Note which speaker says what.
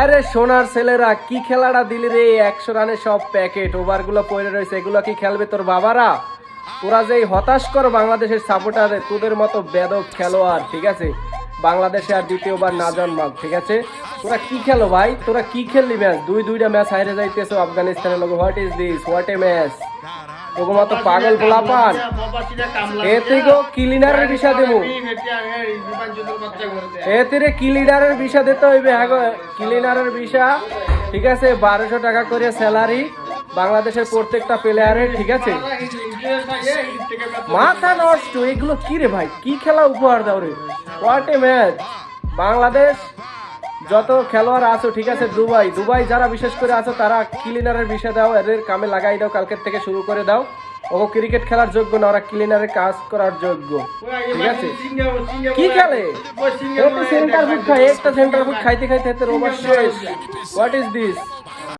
Speaker 1: আরে সোনার ছেলেরা, কি খেলাটা দিলি রে? একশো রানে সব প্যাকেট ওভারগুলো পড়ে রয়েছে, এগুলো কি খেলবে তোর বাবারা? তোরা যে এই হতাশ কর বাংলাদেশের সাপোর্টারে তোদের মতো বেদক খেলোয়াড়, ঠিক আছে? বাংলাদেশে আর দ্বিতীয়বার না জন্মাক, ঠিক আছে? তোরা কি খেলো ভাই? তোরা কি খেললি ম্যাচ? দুই দুইটা ম্যাচ হাইরে যাইতেছো আফগানিস্তানের লোক। What is this what a match তোকে মতো পাগল পোলাপান। এ থেকে ক্লিনারের বিষয় দেবো। এতে ক্লিনারের বিষা দিতে হইবে। হ্যাঁ ক্লিনারের বিষা ঠিক আছে, বারোশো টাকা করে স্যালারি বাংলাদেশের প্রত্যেকটা প্লেয়ারের ঠিক আছে? মাথা নষ্ট, এগুলো কি রে ভাই? কি খেলা উপহার দাও রে? হোয়াট এ ম্যাচ বাংলাদেশ যত খেলোয়াড় আছো, ঠিক আছে, দুবাই। দুবাই যারা বিশেষ করে আছো, তারা ক্লিনারের বিষয় দাও, এদের কামে লাগাই দাও, কালকের থেকে শুরু করে দাও। ও ক্রিকেট খেলার যোগ্য না, ওরা ক্লিনারের কাজ করার যোগ্য। ঠিক আছে? কি খেলে? সেন্টার ফুড খায় একটা সেন্টার ফুড খাইতে খাইতে রোবার শেষ হোয়াট ইজ দিস